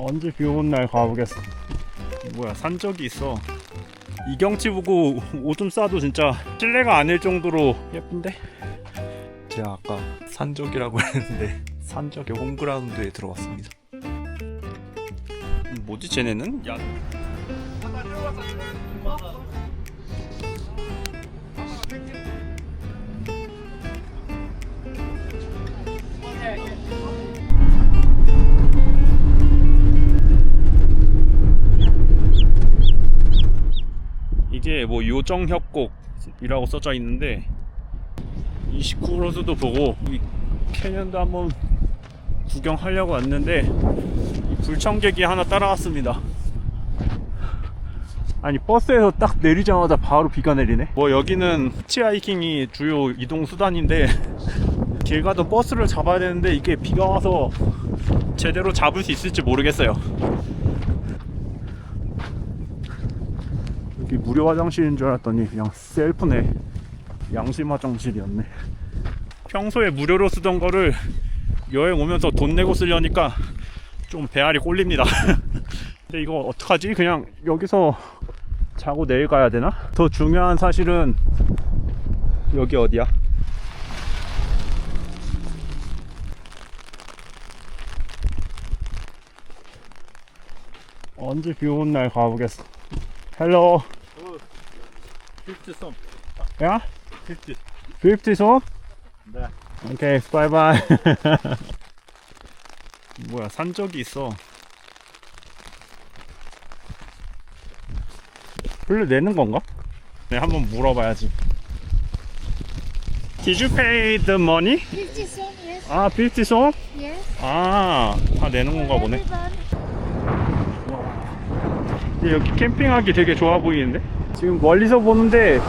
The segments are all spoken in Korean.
언제 비 오는 날 가보겠어. 뭐야 산적이 있어. 이 경치 보고 오줌 싸도 진짜 실내가 아닐 정도로 예쁜데? 제가 아까 산적이라고 했는데 산적의 홈그라운드에 들어왔습니다. 뭐지 쟤네는? 야 뭐 요정협곡이라고 써져 있는데 29호로스도 보고 이 캐년도 한번 구경하려고 왔는데 이 불청객이 하나 따라왔습니다. 아니 버스에서 딱 내리자마자 바로 비가 내리네. 뭐 여기는 히치하이킹이 주요 이동 수단인데 길 가도 버스를 잡아야 되는데 이게 비가 와서 제대로 잡을 수 있을지 모르겠어요. 여기 무료 화장실인 줄 알았더니 그냥 셀프네. 양심 화장실이었네. 평소에 무료로 쓰던 거를 여행 오면서 돈 내고 쓰려니까 좀 배알이 꼴립니다. 근데 이거 어떡하지? 그냥 여기서 자고 내일 가야 되나? 더 중요한 사실은 여기 어디야? 언제 비 오는 날 가보겠어. 헬로. 50 some. 야? 50. 50 손? 네. 오케이, 바이바이. 뭐야, 산적이 있어. 원래 내는 건가? 네, 한번 물어봐야지. Did you pay the money? 50 soon, yes. 아, 50 손? Yes. 아, 다 내는 건가 보네. 근데 여기 캠핑하기 되게 좋아 보이는데? 지금 멀리서 보는데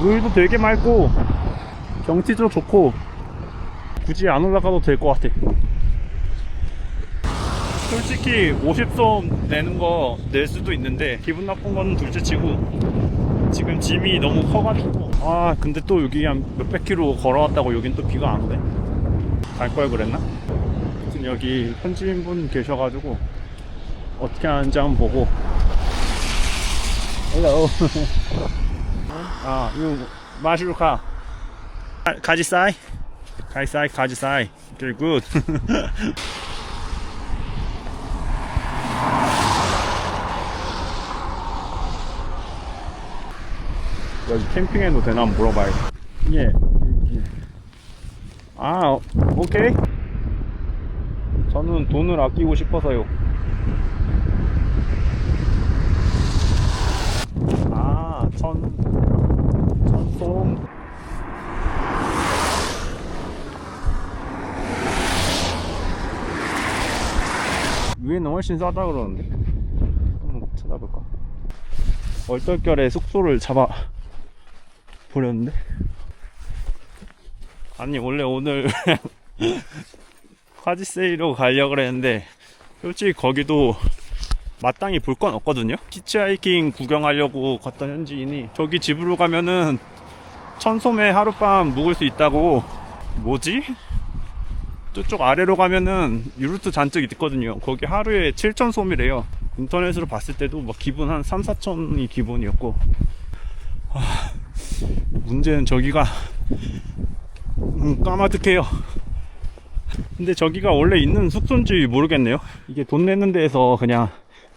물도 되게 맑고 경치도 좋고 굳이 안 올라가도 될 것 같아. 솔직히 50솜 내는 거 낼 수도 있는데 기분 나쁜 건 둘째 치고 지금 짐이 너무 커가지고 아 근데 또 여기 한 몇백 킬로 걸어왔다고 여긴 또 비가 안 오네 갈 걸 그랬나? 여기 현지인분 계셔가지고 어떻게 하는지 한번 보고 Hello. 아 이거 마시루카 가지사이? 가지사이 가지사이. Very good. 여기 캠핑해도 되나 한번 물어봐야겠다 예. 예. 아 오케이. 저는 돈을 아끼고 싶어서요 아, 천, 천송. 위에는 훨씬 싸다 그러는데. 한번 찾아볼까? 얼떨결에 숙소를 잡아 보렸는데. 아니, 원래 오늘 카지세이로 가려고 그랬는데, 솔직히 거기도 마땅히 볼 건 없거든요. 히치하이킹 구경하려고 갔던 현지인이 저기 집으로 가면은 천솜에 하룻밤 묵을 수 있다고 뭐지? 저쪽 아래로 가면은 유루트 잔뜩 있거든요. 거기 하루에 7천솜이래요. 인터넷으로 봤을 때도 막 기본 한 3, 4천이 기본이었고 아, 문제는 저기가 음, 까마득해요. 근데 저기가 원래 있는 숙소인지 모르겠네요. 이게 돈 내는 데에서 그냥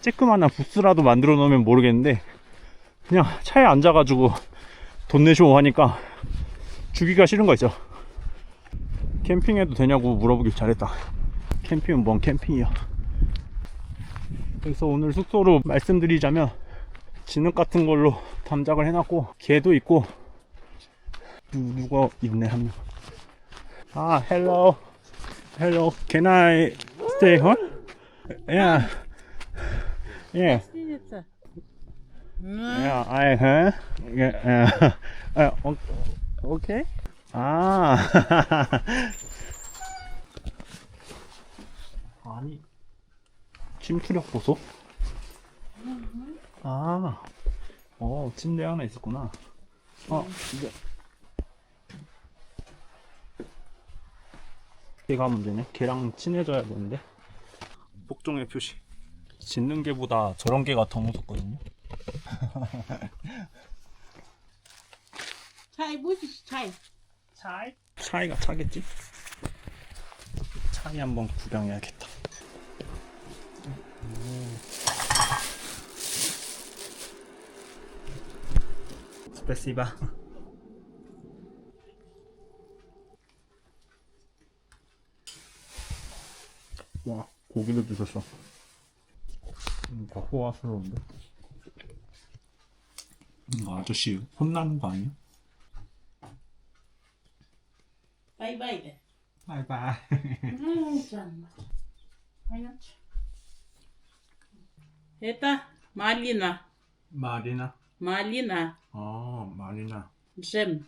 쬐끄만한 부스라도 만들어 놓으면 모르겠는데 그냥 차에 앉아가지고 돈 내쇼 하니까 주기가 싫은 거 있죠. 캠핑해도 되냐고 물어보길 잘했다. 캠핑은 뭔 캠핑이야 그래서 오늘 숙소로 말씀드리자면 진흙 같은 걸로 담작을 해놨고 개도 있고 누- 누가 있네 한 명. 아 hello hello can I stay here? yeah Yeah. Yeah, I huh? Yeah, uh, uh, okay. 아. 어, 아. 아니. 침투력 보소? 아. 어, 침대 하나 있었구나. 어, 이제. 걔가 문제네. 걔랑 친해져야 되는데. 복종의 표시. 짖는 개보다 저런 개가 더 무섭거든요. 차이 뭐지 차이 차이? 차이가 차겠지? 차이 한번 구경해야겠다. 스페시바. 와, 고기도 주셨어. 음, 더 호화스러운데? 음, 아저씨 혼나는 거 아니야? 바이바이 돼 바이바이. 음, 참. 아니야. Это малина, 마리나. малина, 어, 마리나. джем,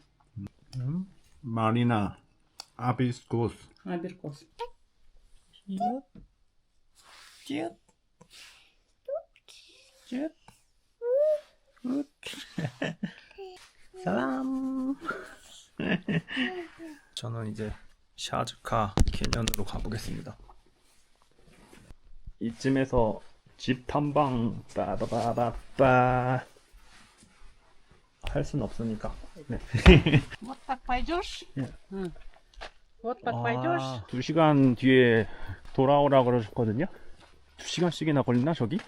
음? 마리나. 아비스코스. аберкос. 쭉. 쭉. 사람. 저는 이제 샤즈카 캐년으로 가보겠습니다. 이쯤에서 집 탐방 빠바바바빠 할 순 없으니까. 네. 못 박파이조스. 예. 응. 못 박파이조스. 아, 두 시간 뒤에 돌아오라 그러셨거든요. 두 시간씩이나 걸리나 저기?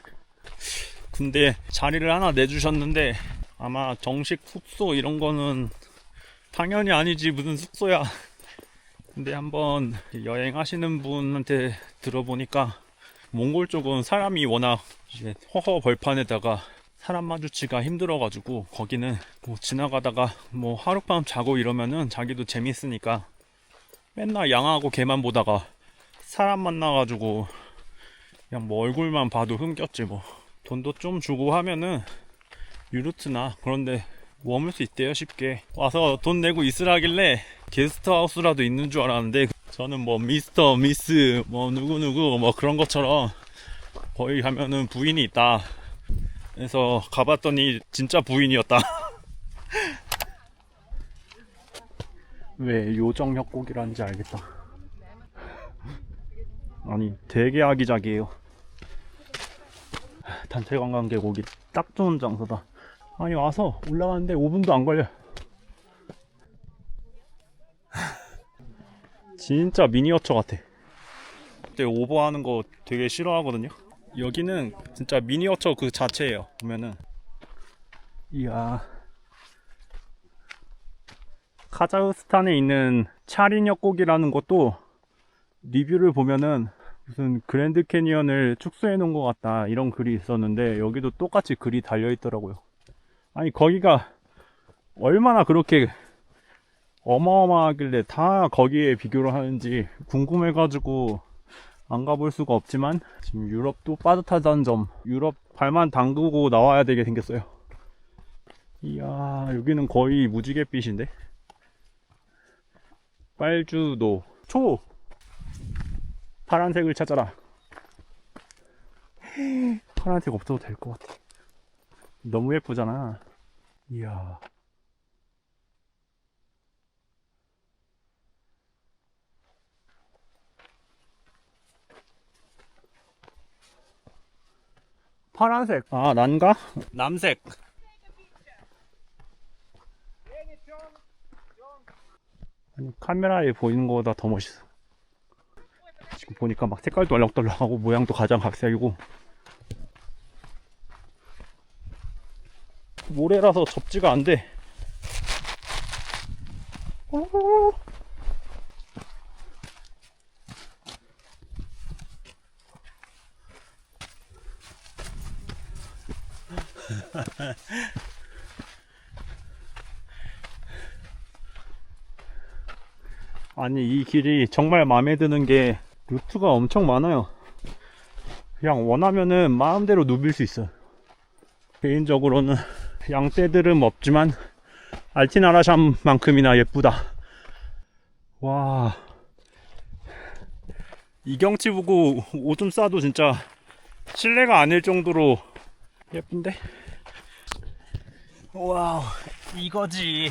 근데 자리를 하나 내주셨는데 아마 정식 숙소 이런 거는 당연히 아니지 무슨 숙소야. 근데 한번 여행하시는 분한테 들어보니까 몽골 쪽은 사람이 워낙 허허 벌판에다가 사람 마주치가 힘들어가지고 거기는 뭐 지나가다가 뭐 하룻밤 자고 이러면은 자기도 재밌으니까 맨날 양하고 개만 보다가 사람 만나가지고 그냥 뭐 얼굴만 봐도 흥겼지 뭐 돈도 좀 주고 하면은 유루트나 그런데 머물 수 있대요 쉽게 와서 돈 내고 있으라길래 게스트하우스라도 있는 줄 알았는데 저는 뭐 미스터 미스 뭐 누구누구 뭐 그런 것처럼 거기 가면은 부인이 있다 그래서 가봤더니 진짜 부인이었다 왜 요정 협곡이라는지 알겠다. 아니 되게 아기자기해요. 단체 관광객 오기 딱 좋은 장소다. 아니 와서 올라가는데 5분도 안 걸려. 진짜 미니어처 같아. 그때 오버하는 거 되게 싫어하거든요. 여기는 진짜 미니어처 그 자체예요. 보면은 이야. 카자흐스탄에 있는 차리녀곡이라는 것도 리뷰를 보면은 무슨 그랜드 캐니언을 축소해 놓은 것 같다 이런 글이 있었는데 여기도 똑같이 글이 달려 있더라고요. 아니 거기가 얼마나 그렇게 어마어마하길래 다 거기에 비교를 하는지 궁금해 가지고 안 가볼 수가 없지만 지금 유럽도 빠듯하다는 점 유럽 발만 담그고 나와야 되게 생겼어요. 이야 여기는 거의 무지갯빛인데 빨주노 초 파란색을 찾아라. 파란색 없어도 될 것 같아. 너무 예쁘잖아. 이야. 파란색. 아 난가? 남색. 아니 카메라에 보이는 거보다 더 멋있어 지금 보니까 막 색깔도 얼렁덜렁하고 모양도 가장 각색이고. 모래라서 접지가 안 돼. 아니 이 길이 정말 마음에 드는 게 루트가 엄청 많아요. 그냥 원하면은 마음대로 누빌 수 있어요. 개인적으로는 양떼들은 없지만 알티나라샴만큼이나 예쁘다. 와. 이 경치 보고 오줌 싸도 진짜 실례가 아닐 정도로 예쁜데? 와우 이거지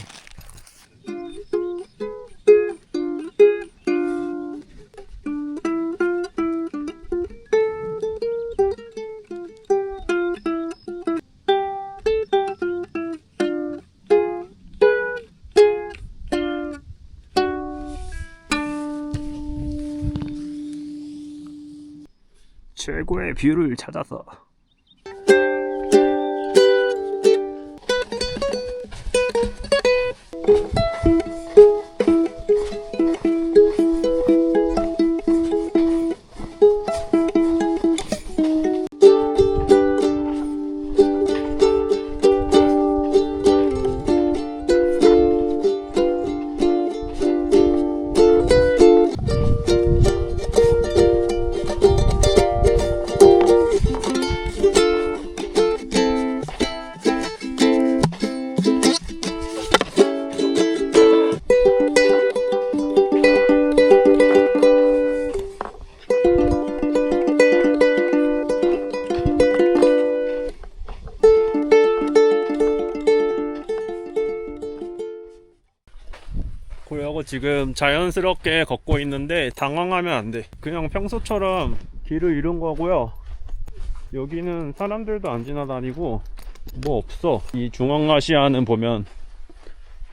최고의 뷰를 찾아서 자연스럽게 걷고 있는데 당황하면 안 돼. 그냥 평소처럼 길을 잃은 거고요. 여기는 사람들도 안 지나다니고 뭐 없어. 이 중앙아시아는 보면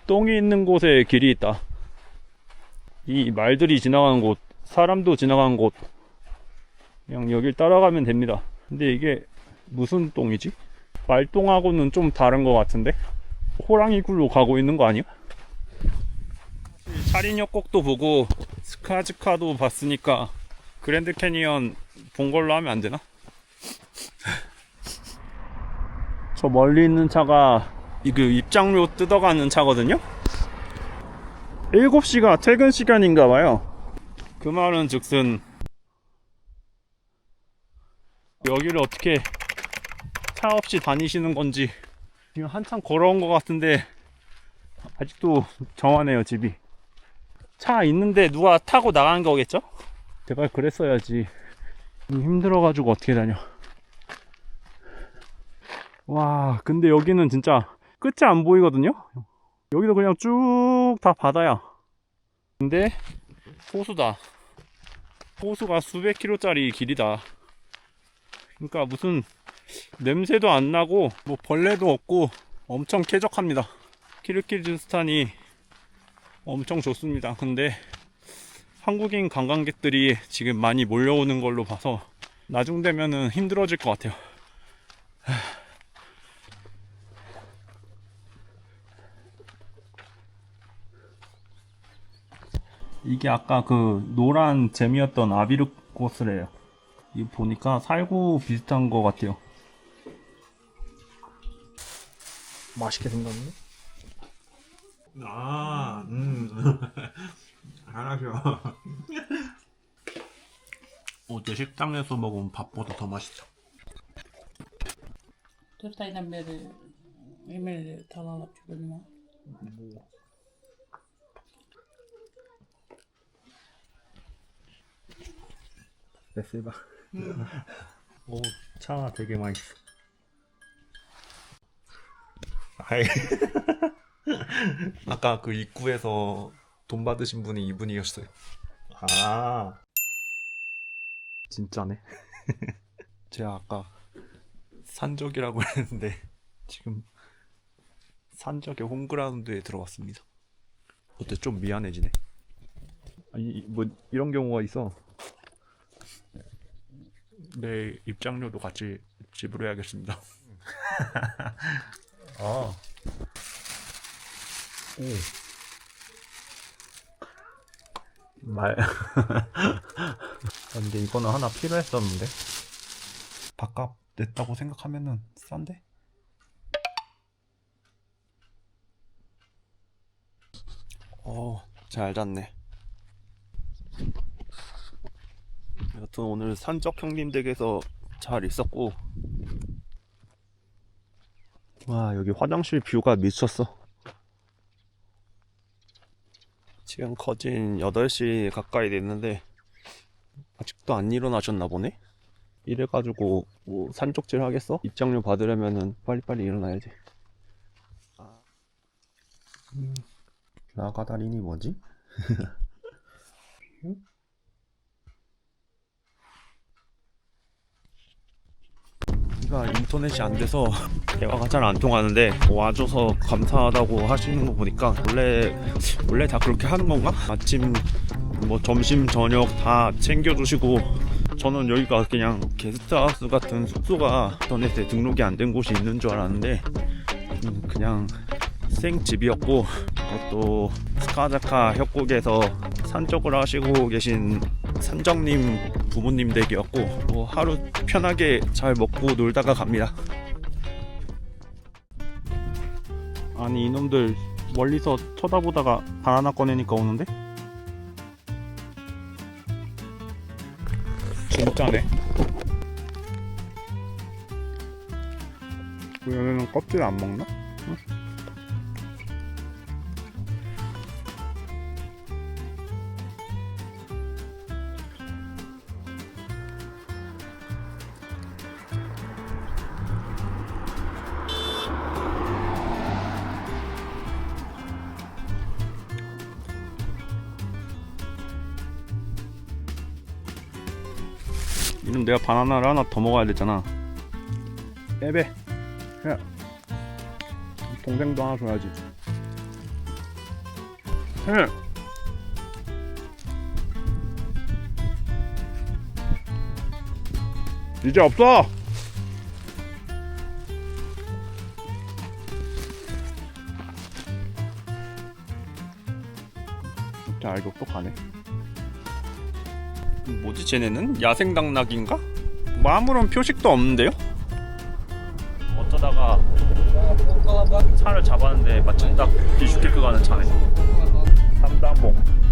똥이 있는 곳에 길이 있다. 이 말들이 지나가는 곳, 사람도 지나가는 곳, 그냥 여길 따라가면 됩니다. 근데 이게 무슨 똥이지? 말똥하고는 좀 다른 것 같은데? 호랑이 굴로 가고 있는 거 아니야? 차린역 꼭도 보고 스카즈카도 봤으니까 그랜드 캐니언 본 걸로 하면 안 되나? 저 멀리 있는 차가 이그 입장료 뜯어가는 차거든요? 7시가 퇴근 시간인가 봐요. 그 말은 즉슨 여기를 어떻게 차 없이 다니시는 건지 지금 한참 걸어온 것 같은데 아직도 정하네요 집이 차 있는데 누가 타고 나간 거겠죠? 제발 그랬어야지. 힘들어가지고 어떻게 다녀. 와, 근데 여기는 진짜 끝이 안 보이거든요? 여기도 그냥 쭉 다 바다야. 근데 호수다. 호수가 수백 킬로 짜리 길이다. 그러니까 무슨 냄새도 안 나고 뭐 벌레도 없고 엄청 쾌적합니다. 키르키즈스탄이 엄청 좋습니다. 근데 한국인 관광객들이 지금 많이 몰려오는 걸로 봐서 나중 되면은 힘들어질 것 같아요. 이게 아까 그 노란 잼이었던 아비르 꽃이래요. 이 보니까 살구 비슷한 것 같아요. 맛있게 생겼네. 아, 음. 잘하셔. 어제 식당에서 먹은 밥보다 더. Dört aydan beri yemeğleri talan yapıyorum ya. 레슬바. 오, 차 되게 맛있어. 아이. 아까 그 입구에서 돈 받으신 분이 이분이었어요. 아. 진짜네. 제가 아까 산적이라고 했는데 지금 산적의 홈그라운드에 들어왔습니다. 어때 좀 미안해지네. 아니 뭐 이런 경우가 있어. 내 입장료도 같이 지불해야겠습니다. 아. 말. 근데 이거는 하나 필요했었는데. 밥값 냈다고 생각하면은 싼데? 어, 잘 잤네. 여튼 오늘 산적 형님 댁에서 잘 있었고, 와 여기 화장실 뷰가 미쳤어. 지금 거진 8시 가까이 됐는데, 아직도 안 일어나셨나 보네? 이래가지고 뭐 산쪽질 하겠어? 입장료 받으려면은 빨리빨리 일어나야지. 음, 라가다린이 뭐지? 가 인터넷이 안 돼서 대화가 잘 안 통하는데 와줘서 감사하다고 하시는 거 보니까 원래 원래 다 그렇게 하는 건가? 아침 뭐 점심 저녁 다 챙겨주시고 저는 여기가 그냥 게스트하우스 같은 숙소가 인터넷에 등록이 안 된 곳이 있는 줄 알았는데 음, 그냥 생집이었고 그것도 스카자카 협곡에서 산적을 하시고 계신 산정님 부모님 댁이었고 뭐 하루 편하게 잘 먹고 놀다가 갑니다. 아니 이놈들 멀리서 쳐다보다가 바나나 꺼내니까 오는데? 진짜네 그 얘네는 껍질 안 먹나? 응? 내가 바나나를 하나 더 먹어야 되잖아. 빼빼. 야 동생도 하나 줘야지. 해 이제 없어. 이렇게 알고 또 가네 뭐지 쟤네는? 야생당락인가? 뭐 아무런 표식도 없는데요? 어쩌다가 차를 잡았는데 마침 딱 비슈케크 가는 차네 삼단봉